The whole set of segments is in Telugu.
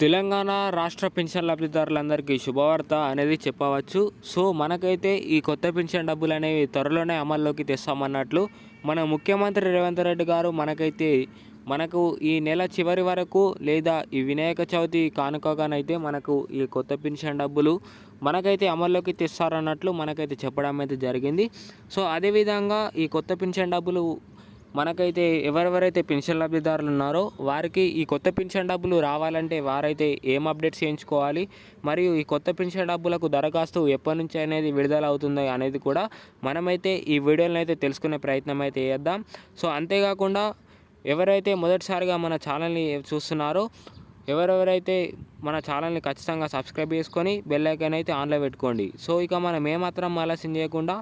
తెలంగాణ రాష్ట్ర పెన్షన్ లబ్ధిదారులందరికీ శుభవార్త అనేది చెప్పవచ్చు. సో మనకైతే ఈ కొత్త పెన్షన్ డబ్బులు అనేవి త్వరలోనే అమల్లోకి తెస్తామన్నట్లు మన ముఖ్యమంత్రి రేవంత్ రెడ్డి గారు మనకైతే మనకు ఈ నెల చివరి వరకు లేదా ఈ వినాయక చవితి కానుకగానైతే మనకు ఈ కొత్త పెన్షన్ డబ్బులు మనకైతే అమల్లోకి తెస్తారన్నట్లు మనకైతే చెప్పడం అయితే జరిగింది. సో అదేవిధంగా ఈ కొత్త పెన్షన్ డబ్బులు మనకైతే ఎవరెవరైతే పెన్షన్ లబ్ధిదారులు ఉన్నారో వారికి ఈ కొత్త పెన్షన్ డబ్బులు రావాలంటే వారైతే ఏం అప్డేట్స్ చేయించుకోవాలి? మరియు ఈ కొత్త పెన్షన్ డబ్బులకు దరఖాస్తు ఎప్పటి నుంచి అనేది విడుదల అవుతుంది అనేది కూడా మనమైతే ఈ వీడియోలను అయితే తెలుసుకునే ప్రయత్నం అయితే చేద్దాం. సో అంతేకాకుండా ఎవరైతే మొదటిసారిగా మన ఛానల్ని చూస్తున్నారో ఎవరెవరైతే మన ఛానల్ని ఖచ్చితంగా సబ్స్క్రైబ్ చేసుకొని బెల్ ఐకాన్ అయితే ఆన్లో పెట్టుకోండి. సో ఇక మనం ఏమాత్రం ఆలస్యం చేయకుండా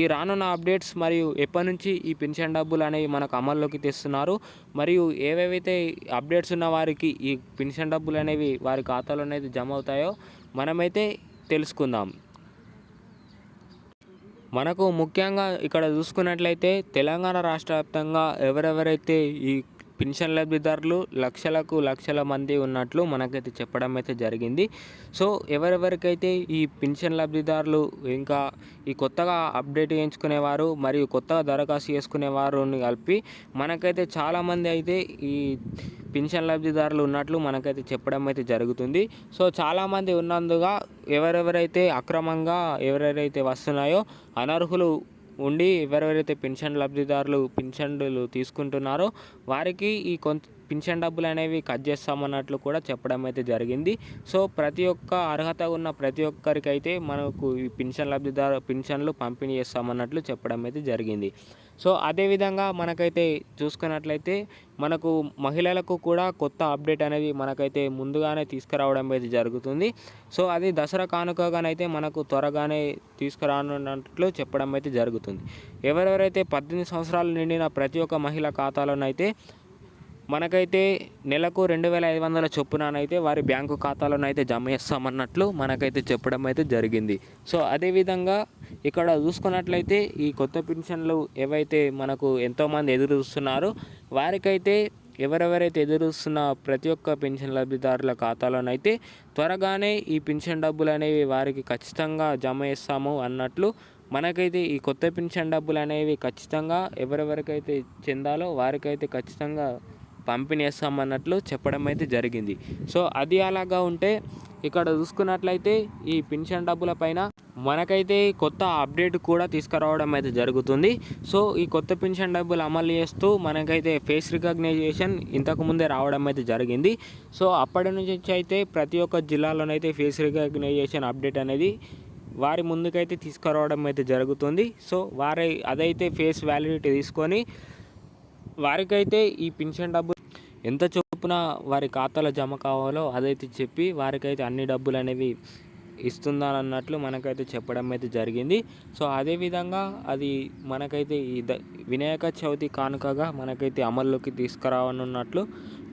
ఈ రానున్న అప్డేట్స్ మరియు ఎప్పటి నుంచి ఈ పెన్షన్ డబ్బులు అనేవి మనకు అమల్లోకి తెస్తున్నారు మరియు ఏవేవైతే అప్డేట్స్ ఉన్న వారికి ఈ పెన్షన్ డబ్బులు అనేవి వారి ఖాతాలో అనేది జమ అవుతాయో మనమైతే తెలుసుకుందాం. మనకు ముఖ్యంగా ఇక్కడ చూసుకున్నట్లయితే తెలంగాణ రాష్ట్ర వ్యాప్తంగా ఎవరెవరైతే ఈ పెన్షన్ లబ్ధిదారులు లక్షలకు లక్షల మంది ఉన్నట్లు మనకైతే చెప్పడం అయితే జరిగింది. సో ఎవరెవరికైతే ఈ పెన్షన్ లబ్ధిదారులు ఇంకా ఈ కొత్తగా అప్డేట్ చేయించుకునేవారు మరియు కొత్తగా దరఖాస్తు చేసుకునేవారుని కలిపి మనకైతే చాలామంది అయితే ఈ పెన్షన్ లబ్ధిదారులు ఉన్నట్లు మనకైతే చెప్పడం అయితే జరుగుతుంది. సో చాలామంది ఉన్నందుగా ఎవరెవరైతే అక్రమంగా ఎవరెవరైతే వస్తున్నాయో అనర్హులు ఉండి ఎవరెవరైతే పెన్షన్ లబ్ధిదారులు పెన్షన్లు తీసుకుంటున్నారో వారికి ఈ కొంత పెన్షన్ డబ్బులు అనేవి కట్ చేస్తామన్నట్లు కూడా చెప్పడం అయితే జరిగింది. సో ప్రతి ఒక్క అర్హత ఉన్న ప్రతి ఒక్కరికి అయితే మనకు ఈ పింఛన్ లబ్ధిదారు పింఛన్లు పంపిణీ చేస్తామన్నట్లు చెప్పడం అయితే జరిగింది. సో అదేవిధంగా మనకైతే చూసుకున్నట్లయితే మనకు మహిళలకు కూడా కొత్త అప్డేట్ అనేది మనకైతే ముందుగానే తీసుకురావడం అయితే జరుగుతుంది. సో అది దసరా కానుకగానైతే మనకు త్వరగానే తీసుకురానున్నట్లు చెప్పడం అయితే జరుగుతుంది. ఎవరెవరైతే పద్దెనిమిది సంవత్సరాలు నిండిన ప్రతి ఒక్క మహిళ ఖాతాలోనైతే మనకైతే నెలకు రెండు వేల ఐదు వందల చొప్పునైతే వారి బ్యాంకు ఖాతాలోనైతే జమ చేస్తామన్నట్లు మనకైతే చెప్పడం అయితే జరిగింది. సో అదేవిధంగా ఇక్కడ చూసుకున్నట్లయితే ఈ కొత్త పెన్షన్లు ఏవైతే మనకు ఎంతోమంది ఎదురు చూస్తున్నారో వారికైతే ఎవరెవరైతే ఎదురుస్తున్న ప్రతి ఒక్క పెన్షన్ లబ్ధిదారుల ఖాతాలోనైతే త్వరగానే ఈ పెన్షన్ డబ్బులు అనేవి వారికి ఖచ్చితంగా జమ చేస్తాము అన్నట్లు మనకైతే ఈ కొత్త పెన్షన్ డబ్బులు అనేవి ఖచ్చితంగా ఎవరెవరికైతే చెందాలో వారికైతే ఖచ్చితంగా పంపిణీస్తామన్నట్లు చెప్పడం అయితే జరిగింది. సో అది అలాగా ఉంటే ఇక్కడ చూసుకున్నట్లయితే ఈ పెన్షన్ డబ్బుల పైన మనకైతే కొత్త అప్డేట్ కూడా తీసుకురావడం అయితే జరుగుతుంది. సో ఈ కొత్త పెన్షన్ డబ్బులు అమలు చేస్తూ మనకైతే ఫేస్ రికగ్నైజేషన్ ఇంతకుముందే రావడం అయితే జరిగింది. సో అప్పటి నుంచి అయితే ప్రతి ఒక్క జిల్లాలోనైతే ఫేస్ రికగ్నైజేషన్ అప్డేట్ అనేది వారి ముందుకైతే తీసుకురావడం అయితే జరుగుతుంది. సో వారి అదైతే ఫేస్ వ్యాలిడిటీ తీసుకొని వారికైతే ఈ పెన్షన్ డబ్బు ఎంత చొప్పున వారి ఖాతాలో జమ కావాలో అదైతే చెప్పి వారికైతే అన్ని డబ్బులు అనేవి ఇస్తుందన్నట్లు మనకైతే చెప్పడం అయితే జరిగింది. సో అదేవిధంగా అది మనకైతే ఈ ద వినాయక చవితి కానుకగా మనకైతే అమల్లోకి తీసుకురావనున్నట్లు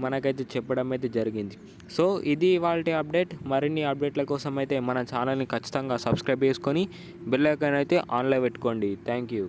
మనకైతే చెప్పడం అయితే జరిగింది. సో ఇది వాళ్ళ అప్డేట్. మరిన్ని అప్డేట్ల కోసం అయితే మన ఛానల్ని ఖచ్చితంగా సబ్స్క్రైబ్ చేసుకొని బెల్ ఐకాన్ అయితే ఆన్లో పెట్టుకోండి. Thank you.